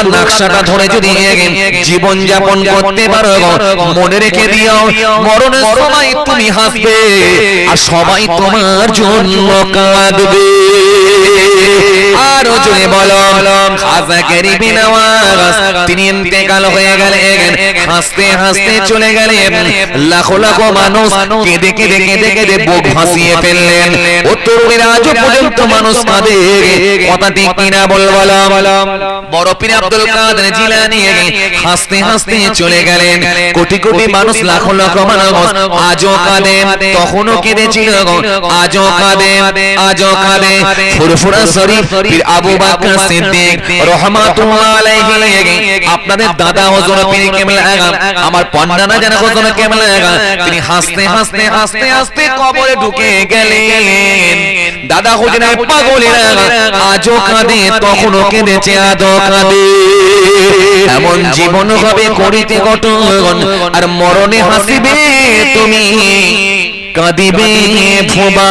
সুরলার নকশাটা ধরে যদি জীবন যাপন করতে পারো মনে রেখে দিও মরণের সময় তুমি হাসবে আর সবাই তোমার জন্য কাঁদবে। আরও জোরে বলো খাজা গরিবি নওয়াজ তিনি ইন্তেকাল হয়ে গেলেন হাসতে হাসতে চলে গেলেন লাখো লাখো মানুষ কেঁদে কেঁদে কেঁদে কেঁদে বুক ভাসিয়ে ফেললেন। ও তরুণীরা পর্যন্ত মানুষ কাঁদে কথা কিনা বল বলো বড় পীর আব্দুল কাদের জিলানি হাসতে হাসতে চলে গেলেন। কোটি কোটি মানুষ লাখো লাখো মানুষ আজও কাঁদে তখনও কেঁদেছিল আজও কাঁদে আজও কাঁদে ফুরফুরা শরীফ পীর আবু বকর সিদ্দিক রহমাতুল্লাহ আলাইহি। আপনাদের দাদা হুজুর পীর কেমলা আমার পন্ডানা জানা হুজুর কেমলা তিনি হাসতে হাসতে হাসতে হাসতে কবরে ঢুকে গেলেন। দাদা হুজুরের পাগলেরা আজও কাঁদে তখনও কেঁদেছে আজও কাঁদে। এমন জীবন হবে করিতে গঠন আর মরণে হাসিবে তুমি। কাঁদিবে ভোবা।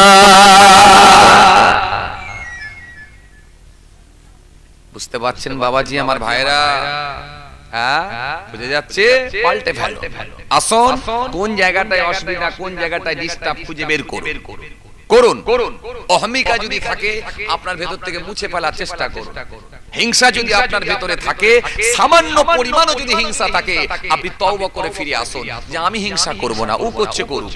বুঝতে পারছেন বাবাজি, আমার ভাইরা? হ্যাঁ? মুছে ফেলার চেষ্টা করুন। হিংসা যদি আপনার ভেতরে থাকে, সামান্য পরিমাণও যদি হিংসা থাকে, আপনি তওবা করে ফিরে আসুন। যে আমি হিংসা করব না, ও করছে করুক।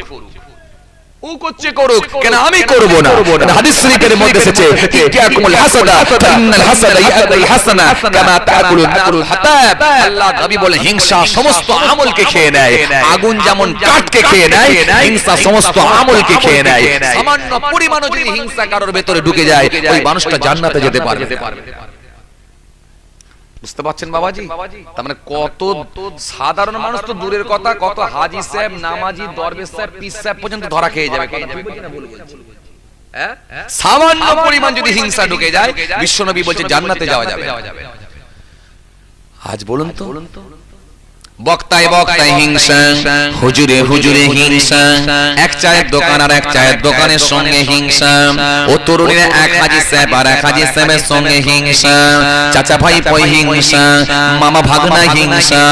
ও করছে করুক কেন আমি করব না? হাদিস শরীফের মধ্যে এসেছে ইতিয়াকুমুল হাসাদা ফাইনাল হাসাদা ইয়াতি হাসানা কামা তাকুলুন নারুল হাতাব আল্লাহ নবী বলে হিংসা সমস্ত আমলকে খেয়ে নেয় আগুন যেমন কাঠকে খেয়ে নেয় হিংসা সমস্ত আমলকে খেয়ে নেয় সামান্য পরিমাণও যদি হিংসা কারোর ভেতরে ঢুকে যায় ওই মানুষটা জান্নাতে যেতে পারবে বুঝতে পারছেন বাবাজি তার মানে কত সাধারণ মানুষ তো দূরের কথা, কত হাজি সাহেব, নামাজি, দরবেশ সাহেব পিস সাহেব পর্যন্ত ধরা খেয়ে যাবে? হ্যাঁ? সামান্য পরিমাণ যদি হিংসা ঢুকে যায়, বিশ্বনবী বলছে জান্নাতে যাওয়া যাবে আজ বলুন তো বক্তায় বক্তায় হিংসা, হুজুরে হুজুরে হিংসা, এক চায়ের দোকান আর এক চায়ের দোকানের সঙ্গে হিংসা। ও এক হাজি আর এক হাজি সঙ্গে হিংসা। চাচা ভাই পই হিংসা, মামা ভাগনা হিংসা,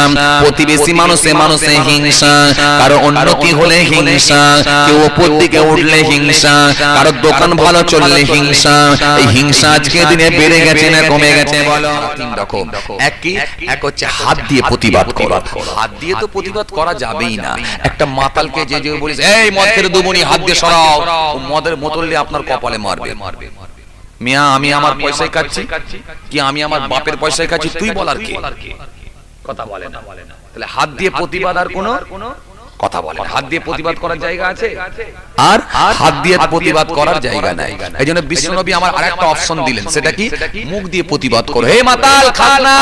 প্রতিবেশী মানুষে মানুষে হিংসা, কারও উন্নতি হলে হিংসা, কেউ ওপর দিকে উঠলে হিংসা, কারও দোকান ভালো চললে হিংসা। এই হিংসা আজকে দিনে বেড়ে গেছে না কমে গেছে বলো? তিন রকম। এক এক হচ্ছে হাত দিয়ে প্রতিবাদ করা। হাত দিয়ে তো প্রতিবাদ করা যাবেই না একটা মাতালকে যে যে বলিস এই মদ খেতে দুমুনি হাত দিয়ে সরাও মদের আপনার কপালে মারবে মিয়া আমি আমার পয়সায় খাচ্ছি কি আমি আমার বাপের পয়সায় খাচ্ছি তুই বলার কি কথা বলে না তাহলে হাত দিয়ে প্রতিবাদ আর কোনো কথা হাত দিয়ে প্রতিবাদ করার জায়গা আছে আর হাত দিয়ে প্রতিবাদ করার জায়গা নাই এই জন্য বিশ্বনবী আমার আরেকটা অপশন দিলেন সেটা কি মুখ দিয়ে প্রতিবাদ করো হে মাতাল খাস না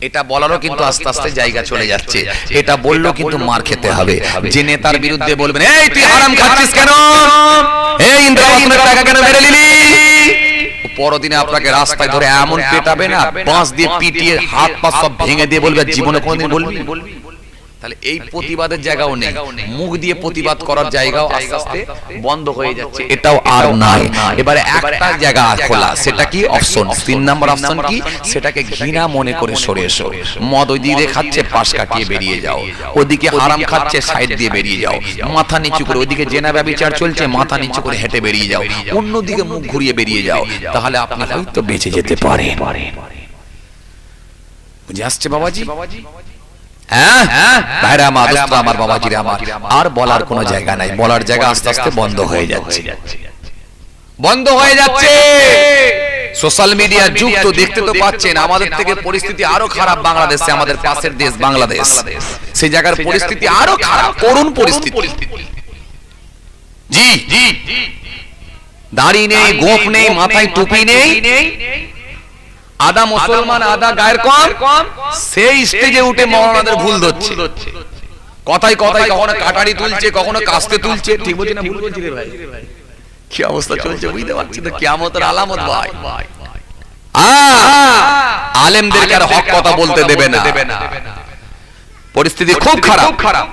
এটা বলারও কিন্তু আস্তে আস্তে জায়গা চলে যাচ্ছে। এটা বললেও কিন্তু মার খেতে হবে। যে নেতার বিরুদ্ধে বলবেন এই তুই হারাম খাচ্ছিস কেন? এই ইন্দ্রাবাসনের টাকা কেন মেরে নিলি? পরদিনে আপনাকে রাস্তায় ধরে এমন পেটাবে না বাঁশ দিয়ে পিটিয়ে হাত পা সব ভেঙে দিয়ে বলবে জীবনে কোনোদিন বলবি? তাহলে এই প্রতিবাদের জায়গাও নেই। মুখ দিয়ে প্রতিবাদ করার জায়গাও আস্তে আস্তে বন্ধ হয়ে যাচ্ছে। এটাও আর নাই। এবারে একটা জায়গা খোলা। সেটা কি অপশন তিন নাম্বার অপশন কি? সেটাকে ঘৃণা মনে করে সরে এসো। মদ ওই দিকে খাচ্ছে পাশ কাটিয়ে বেরিয়ে যাও। ওদিকে হারাম খাচ্ছে সাইড দিয়ে বেরিয়ে যাও। মাথা নিচু করে ওইদিকে জেনা ব্যবচার চলছে মাথা নিচু করে হেঁটে বেরিয়ে যাও। অন্যদিকে মুখ ঘুরিয়ে বেরিয়ে যাও। তাহলে আপনি হয়তো বেঁচে যেতে পারেন বুঝে আসছে বাবাজি ভাইরা আমার বাবাজিরা আমার আর বলার কোনো জায়গা নাই। বলার জায়গা আস্তে আস্তে বন্ধ হয়ে যাচ্ছে। বন্ধ হয়ে যাচ্ছে। সোশ্যাল মিডিয়ার যুগ তো দেখতে তো পাচ্ছেন। আমাদের থেকে পরিস্থিতি আরও খারাপ বাংলাদেশে আমাদের পাশের দেশ বাংলাদেশ। সেই জায়গার পরিস্থিতি আরও খারাপ। করুণ পরিস্থিতি। জি। জি। দাড়ি নেই গোপ নেই মাথায় টুপি নেই। আদা মুসলমান আদা গায়ের কম সেই স্টেজে উঠে মৌলানাদের ভুল ধরছে। কথায় কথায় কখনো কাটারি তুলছে কখনো কাস্তে তুলছে ঠিক বলছি না ভুল বলছি রে ভাই। কি অবস্থা চলছে বুঝতে পারছি তো কিয়ামতের আলামত ভাই। আলেমদেরকে আর হক কথা বলতে দেবে না। পরিস্থিতি খুব খারাপ। খারাপ।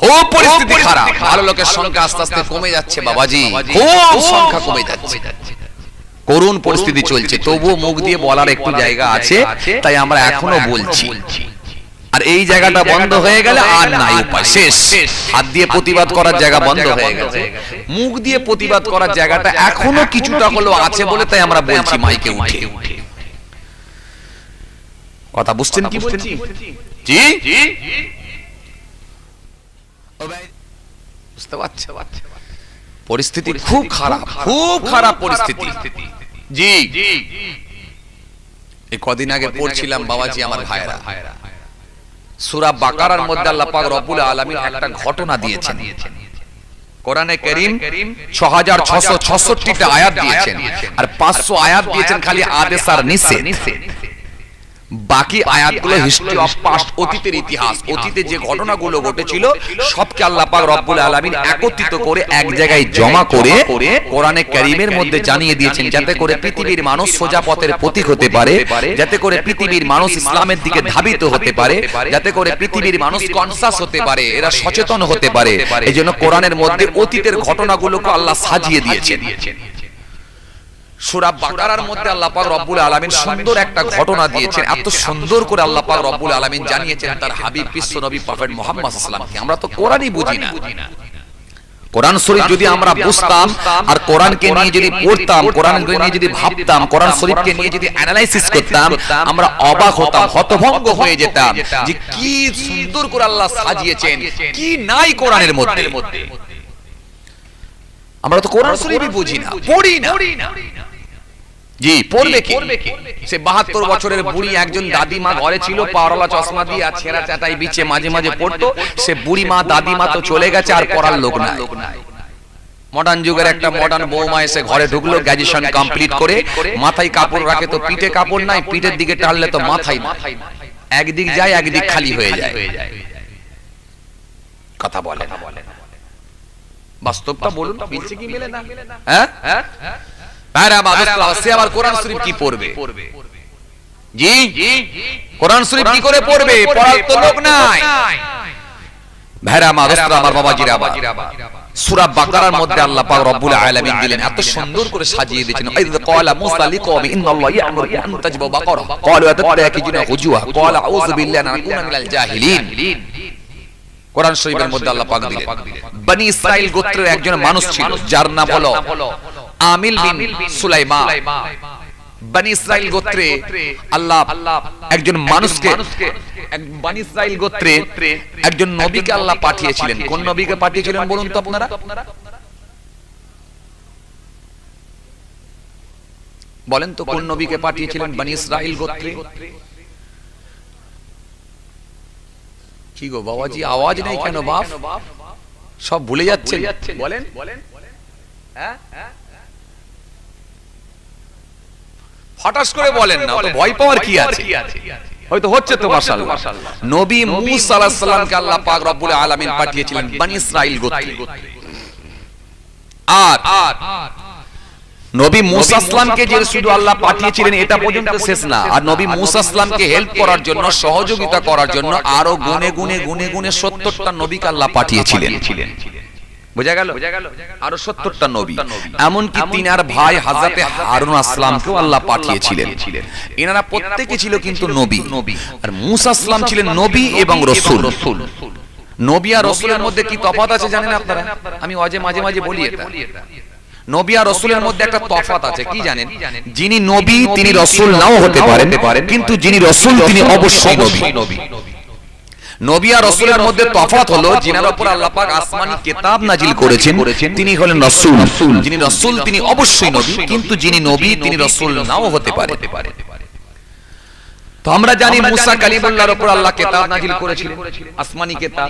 খুব পরিস্থিতি খারাপ। ভালো লোকের সংখ্যা আস্তে আস্তে কমে যাচ্ছে বাবাজি। খুব সংখ্যা কমে যাচ্ছে। করুণ পরিস্থিতি চলছে। তবুও মুখ দিয়ে বলার একটু জায়গা আছে তাই আমরা এখনও বলছি। আর এই জায়গাটা বন্ধ হয়ে গেলে আর নাই উপায়। শেষ। হাত দিয়ে প্রতিবাদ করার জায়গা বন্ধ হয়ে গেছে। মুখ দিয়ে প্রতিবাদ করার জায়গাটা এখনও কিছুটা হলেও আছে বলে তাই আমরা বলছি মাইকে উঠে। কথা বুঝছেন কি বলছি জি? বুঝতে পারছে পরিস্থিতি খুব খারাপ খুব খারাপ পরিস্থিতি। জি। এই কদিন আগে পড়ছিলাম বাবাজি আমার ভাইরা সূরা বাকারার মধ্যে আল্লাহ পাক রব্বুল আলামিন একটা ঘটনা দিয়েছেন। কোরআনে করিম 6666 টা আয়াত দিয়েছেন। আর 500 আয়াত দিয়েছেন খালি আদেশ আর নিষেধ। বাকি আয়াতগুলো হিস্ট্রি অফ পাস্ট অতীতের ইতিহাস অতীতে যে ঘটনাগুলো ঘটেছিল সবকে আল্লাহ পাক রব্বুল আলামিন একত্রিত করে এক জায়গায় জমা করে কোরআনে কারীমের মধ্যে জানিয়ে দিয়েছেন যাতে করে পৃথিবীর মানুষ সোজা পথের প্রতীক হতে পারে যাতে করে পৃথিবীর মানুষ ইসলামের দিকে ধাবিত হতে পারে যাতে করে পৃথিবীর মানুষ কনসাস হতে পারে এরা সচেতন হতে পারে এজন্য কোরআনের মধ্যে অতীতের ঘটনাগুলোকে আল্লাহ সাজিয়ে দিয়েছেন। সূরা বাকারার মধ্যে আল্লাহ পাক রব্বুল আলামিন সুন্দর একটা ঘটনা দিয়েছেন। এত সুন্দর করে আল্লাহ পাক রব্বুল আলামিন জানিয়েছেন তার হাবিব বিশ্ব নবী প্রফেট মুহাম্মদ সাল্লাল্লাহু আমরা তো কোরআনই বুঝি না। কোরআন শরীফ যদি আমরা বুঝতাম আর কোরআনকে নিয়ে যদি পড়তাম কোরআনকে নিয়ে যদি ভাবতাম কোরআন শরীফকে নিয়ে যদি অ্যানালাইসিস করতাম আমরা অবাক হতাম হতভম্ব হয়ে যেতাম যে কি সুন্দর করে আল্লাহ সাজিয়েছেন কি নাই কোরআনের মধ্যে। আমরা তো কোরআন শরীফই বুঝি না পড়ি না জি পড়বে কি? সে বাহাত্তর বছরের বুড়ি একজন দাদিমা ঘরে ছিল পাওয়ালা চশমা দিয়ে আর ছেঁড়া চাটাই বিছে মাঝে মাঝে পড়তো। সে বুড়ি মা দাদিমা তো চলে গেছে আর পড়ার লোক নাই। মডার্ন যুগের একটা মডার্ন বৌমা এসে ঘরে ঢুকলো গ্র্যাজুয়েশন কমপ্লিট করে মাথায় কাপড় রাখে তো পিঠে কাপড় নাই পিঠের দিকে টানলে তো মাথায় একদিক যায় একদিক খালি হয়ে যায়। কথা বলে না। বাস্তবটা বলুন মিলছে কি মেলে না। হ্যাঁ হ্যাঁ ভাইরা সে আবার কোরআন শরীফ কি পড়বে? জি? কোরআন শরীফ কি করে পড়বে? পড়ার তো লোক নাই। ভাইরা মা আমার বাবাজিরা বাবা সূরা বাকারার মধ্যে আল্লাহ পাক রব্বুল আলামিন দিলেন এত সুন্দর করে সাজিয়ে দিয়েছেন। আইদ ক্বালা মুসা লিকওমি ইন্নাল্লাহ ইয়ামুরু আন তাজবা বাকারা। ক্বালু আতাতাকিজুনা হুজুহা ক্বালা আউযু বিল্লাহি আন আকুনা মিনাল জাহিলিন। কোরআন শরীফের মধ্যে আল্লাহ পাক দিলেন। বনি ইসরাইল গোত্রের একজন মানুষ ছিল যার নাম হলো আমিল বিন সুলাইমান। বনি ইসরাইল গোত্রে আল্লাহ একজন মানুষকে এক বনি ইসরাইল গোত্রে একজন নবীকে আল্লাহ পাঠিয়েছিলেন। কোন নবীকে পাঠিয়েছিলেন বলুন তো আপনারা? বলেন তো কোন নবীকে পাঠিয়েছিলেন বনি ইসরাইল গোত্রে? কি গো বাবাজি আওয়াজ নেই কেন বাপ? সব ভুলে যাচ্ছে বলেন। বলেন। হ্যাঁ? হ্যাঁ? হঠাৎ করে বলেন না ভয় পাওয়ার কি আছে? হয়তো হচ্ছে তো মাশাআল্লাহ। নবী মুসা আলাইহিস সালামকে আল্লাহ পাক রব্বুল আলামিন পাঠিয়েছিলেন বনি ইসরাইল গোত্রে। আর নবী মুসা যে শুধু আল্লাহ পাঠিয়েছিলেন এটা পর্যন্ত শেষ না। আর নবী মুসা হেল্প করার জন্য সহযোগিতা করার জন্য আরও গুনে গুনে গুনে গুনে সত্তরটা নবীকে আল্লাহ পাঠিয়েছিলেন। বোঝা গেল? আরও সত্তরটা নবী। এমনকি তিনার ভাই হাজরাতে হারুন আসলামকেও আল্লাহ পাঠিয়েছিলেন। এনারা প্রত্যেকে ছিল কিন্তু নবী। আর মুসা আসলাম ছিলেন নবী এবং রসুল। নবী আর রসুলের মধ্যে কি আছে জানেন আপনারা? আমি অজে মাঝে মাঝে বলি এটা। নবী আর রসুলের মধ্যে একটা তফাত আছে। কি জানেন? যিনি নবী তিনি রসুল নাও হতে পারেন। কিন্তু যিনি রসুল তিনি অবশ্যই নবী। নবী আর রসুলের মধ্যে তফাত হলো যিনার উপর আল্লাহ পাক আসমানি কিতাব নাজিল করেছেন তিনি হলেন রসুল। যিনি রসুল তিনি অবশ্যই নবী কিন্তু যিনি নবী তিনি রসুল নাও হতে পারে। তো আমরা জানি মুসা কালিমুল্লাহর উপর আল্লাহ কিতাব নাজিল করেছিলেন। আসমানি কিতাব।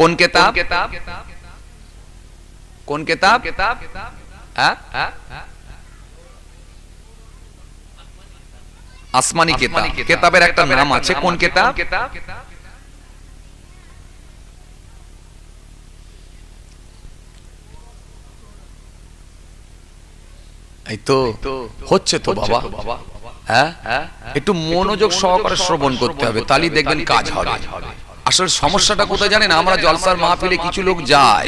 কোন কিতাব? কোন কিতাব? হ্যাঁ? আসমানি কিতাব। কিতাবের একটা নাম আছে। কোন কিতাব? এই তো হচ্ছে তো বাবা। হ্যাঁ? একটু মনোযোগ সহকারে শ্রবণ করতে হবে দেখবেন কাজ হবে। আসলে সমস্যাটা কোথায় জানেন? আমরা জলসার মাহফিলে কিছু লোক যায়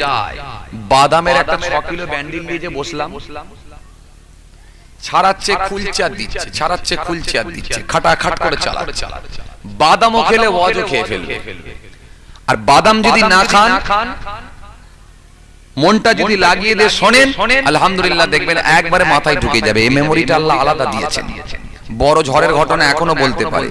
বাদামের একটা ছ কিলো ব্যান্ডিল নিয়ে যে বসলাম ছাড়াচ্ছে খুলছে আর দিচ্ছে ছাড়াচ্ছে খুলছে আর দিচ্ছে খাটা খাট করে চালাচ্ছে। বাদামও খেলে ওয়াজও খেয়ে ফেলবে। আর বাদাম যদি না খান মনটা যদি লাগিয়ে দিয়ে শোনেন আলহামদুলিল্লাহ দেখবেন একবারে মাথায় ঢুকে যাবে। এই মেমোরিটা আল্লাহ আলাদা দিয়েছেন। বড় ঝড়ের ঘটনা এখনও বলতে পারে।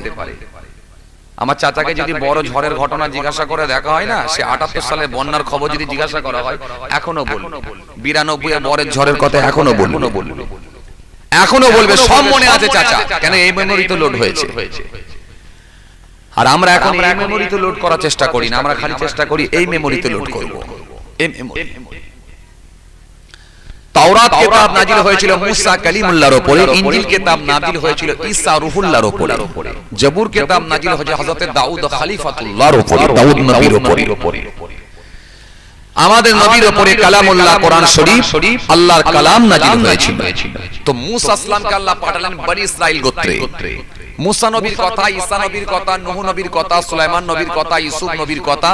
আমার চাচাকে যদি বড় ঝড়ের ঘটনা জিজ্ঞাসা করে দেখা হয় না সে আটাত্তর সালে বন্যার খবর যদি জিজ্ঞাসা করা হয় এখনও বল বিরানব্বই বরের ঝড়ের কথা এখনও বলব। এখনও বলবে। সব মনে আছে চাচা। কেন এই মেমোরি তো লোড হয়েছে? আর আমরা এখন এই মেমোরিতে লোড করার চেষ্টা করি না আমরা খালি চেষ্টা করি এই মেমোরিতে লোড করব। আমাদের নবীর উপরে কালামুল্লাহ কোরআন শরীফ, আল্লাহর কালাম নাজিল হয়েছিল। তো মুসা আসলামকে আল্লাহ পাঠালেন বনি ইসরাইল গোত্রে। মুসা নবীর কথা ঈসা নবীর কথা নূহ নবীর কথা সুলাইমান নবীর কথা ইউসুফ নবীর কথা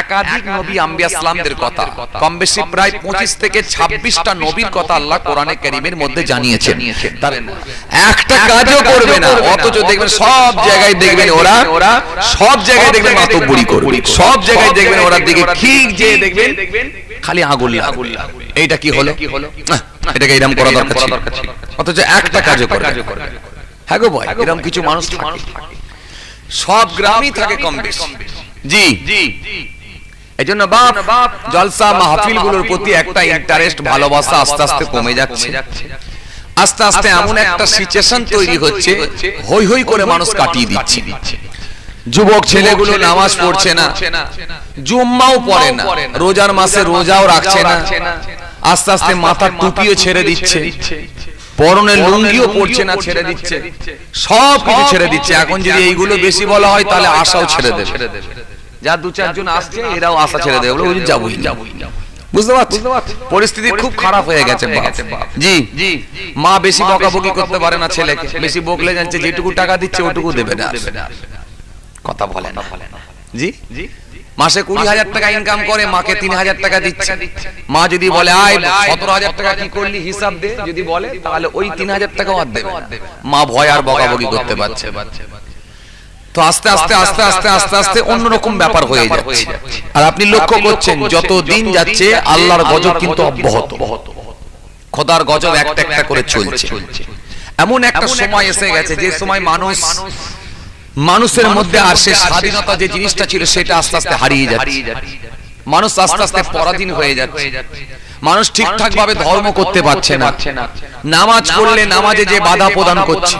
একাধিক নবী আম্বিয়া ইসলামদের কথা। কম বেশি প্রায় 25 থেকে 26টা নবীর কথা আল্লাহ কোরআনে কারীমের মধ্যে জানিয়েছেন। তার একটা কাজও করবে না অথচ দেখবেন সব জায়গায় দেখবেন ওরা সব জায়গায় দেখবেন মাতব্বরি করবে। সব জায়গায় দেখবেন ওরা দিকে ঠিক যে দেখবেন খালি আগুল আগুল এইটা কি হলো এটাকে এরকম করা দরকার ছিল অথচ একটা কাজও করবে। হ্যাঁ গো ভাই এরকম কিছু মানুষ থাকে। সব গ্রামই থাকে কম বেশি। জি। জি এই জন্য বাপ জলসা প্রতি একটা ইন্টারেস্ট ভালোবাসা আস্তে আস্তে কমে যাচ্ছে। আস্তে আস্তে এমন একটা সিচুয়েশন তৈরি হচ্ছে হই হই করে মানুষ কাটিয়ে দিচ্ছে। যুবক ছেলেগুলো নামাজ পড়ছে না। জুম্মাও পড়ে না। রোজার মাসে রোজাও রাখছে না। আস্তে আস্তে মাথার টুপিও ছেড়ে দিচ্ছে। পরনের লুঙ্গিও পড়ছে না ছেড়ে দিচ্ছে। সব কিছু ছেড়ে দিচ্ছে। এখন যদি এইগুলো বেশি বলা হয় তাহলে আশাও ছেড়ে দেবে। যা দু চারজন আসছে এরাও আশা ছেড়ে দেবে বলে যাবই বুঝতে পারছি? পরিস্থিতি খুব খারাপ হয়ে গেছে জি। জি। মা বেশি বকাবকি করতে পারে না ছেলেকে। বেশি বকলে জানছে যেটুকু টাকা দিচ্ছে ওটুকু দেবে না। কথা বলে না। জি? জি? মাসে কুড়ি হাজার টাকা ইনকাম করে মাকে তিন হাজার টাকা দিচ্ছে। মা যদি বলে আয় সতেরো হাজার টাকা কি করলি হিসাব দে? যদি বলে তাহলে ওই তিন হাজার টাকাও আর দেবে মা ভয় আর বকাবকি করতে পারছে তো আস্তে আস্তে আস্তে আস্তে আস্তে আস্তে অন্যরকম ব্যাপার হয়ে যাচ্ছে। আর আপনি লক্ষ্য করছেন যত দিন যাচ্ছে আল্লাহর গজব কিন্তু অব্যাহত। খোদার গজব একটা একটা করে চলছে। এমন একটা সময় এসে গেছে যে সময় মানুষ মানুষের মধ্যে আর সে স্বাধীনতা যে জিনিসটা ছিল সেটা আস্তে আস্তে হারিয়ে যাচ্ছে। মানুষ আস্তে আস্তে পরাধীন হয়ে যাচ্ছে। মানুষ ঠিকঠাক ভাবে ধর্ম করতে পারছে না। নামাজ পড়লে নামাজে যে বাধা প্রদান করছে।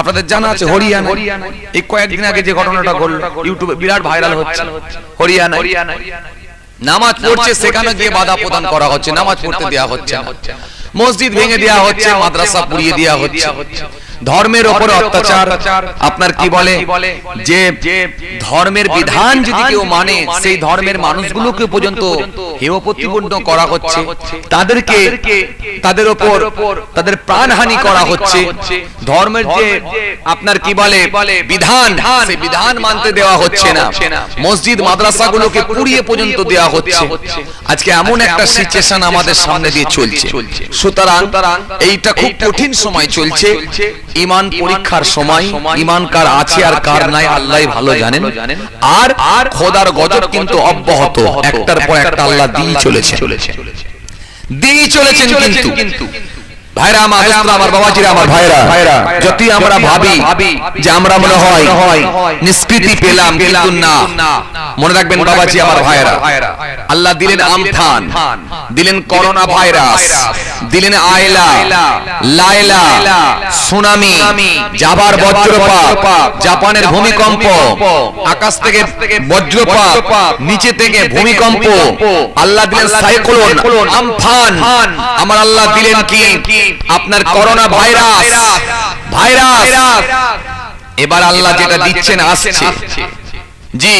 আপনাদের জানা আছে হরিয়ানা এই কয়েকদিন আগে যে ঘটনাটা ঘটলো ইউটিউবে বিরাট ভাইরাল হচ্ছে। হরিয়ানা নামাজ পড়ছে সেখানে গিয়ে বাধা প্রদান করা হচ্ছে। নামাজ পড়তে দেওয়া হচ্ছে। মসজিদ ভেঙে দেওয়া হচ্ছে মাদ্রাসা পুড়িয়ে দেওয়া হচ্ছে। ধর্মের ওপর অত্যাচার। আপনার কি বলে? যে ধর্মের বিধান যদি কেউ মানে সেই ধর্মের মানুষগুলোকে পর্যন্ত হেয় প্রতিপন্ন করা হচ্ছে। তাদেরকে তাদের ওপর তাদের প্রাণহানি করা হচ্ছে। ধর্মের যে আপনার কি বলে? বিধান। সেই বিধান মানতে দেওয়া হচ্ছে না। মসজিদ মাদ্রাসাগুলোকে পুড়িয়ে পর্যন্ত দেওয়া হচ্ছে। আজকে এমন একটা সিচুয়েশন আমাদের সামনে দিয়ে চলছে। সুতরাং এইটা খুব কঠিন সময় চলছে। ইমান পরীক্ষার সময় ইমান কার আছে আর কার নাই আল্লাহ ভালো জানেন। আর আর খোদার গজব কিন্তু অব্যাহত একটার পর একটা আল্লাহ দিয়ে চলেছে। দিয়ে চলেছেন কিন্তু। ভাইরা আমার আমার বাবাজিরা আমার ভাইরা যতই আমরা ভাবি যে আমরা মনে হয় নিষ্কৃতি পেলাম কিন্তু না। মনে রাখবেন বাবাজি আমার ভাইরা। আল্লাহ দিলেন আমফান দিলেন করোনা ভাইরাস। দিলেন আয়লা লাইলা সুনামি জাবার বজ্রপাত জাপানের ভূমিকম্প আকাশ থেকে বজ্রপাত নিচে থেকে ভূমিকম্প আল্লাহ দিলেন সাইক্লোন আমফান আমার আল্লাহ দিলেন কি? আপনার করোনা ভাইরাস ভাইরাস এবার আল্লাহ যেটা দিচ্ছেন আসছে। জি।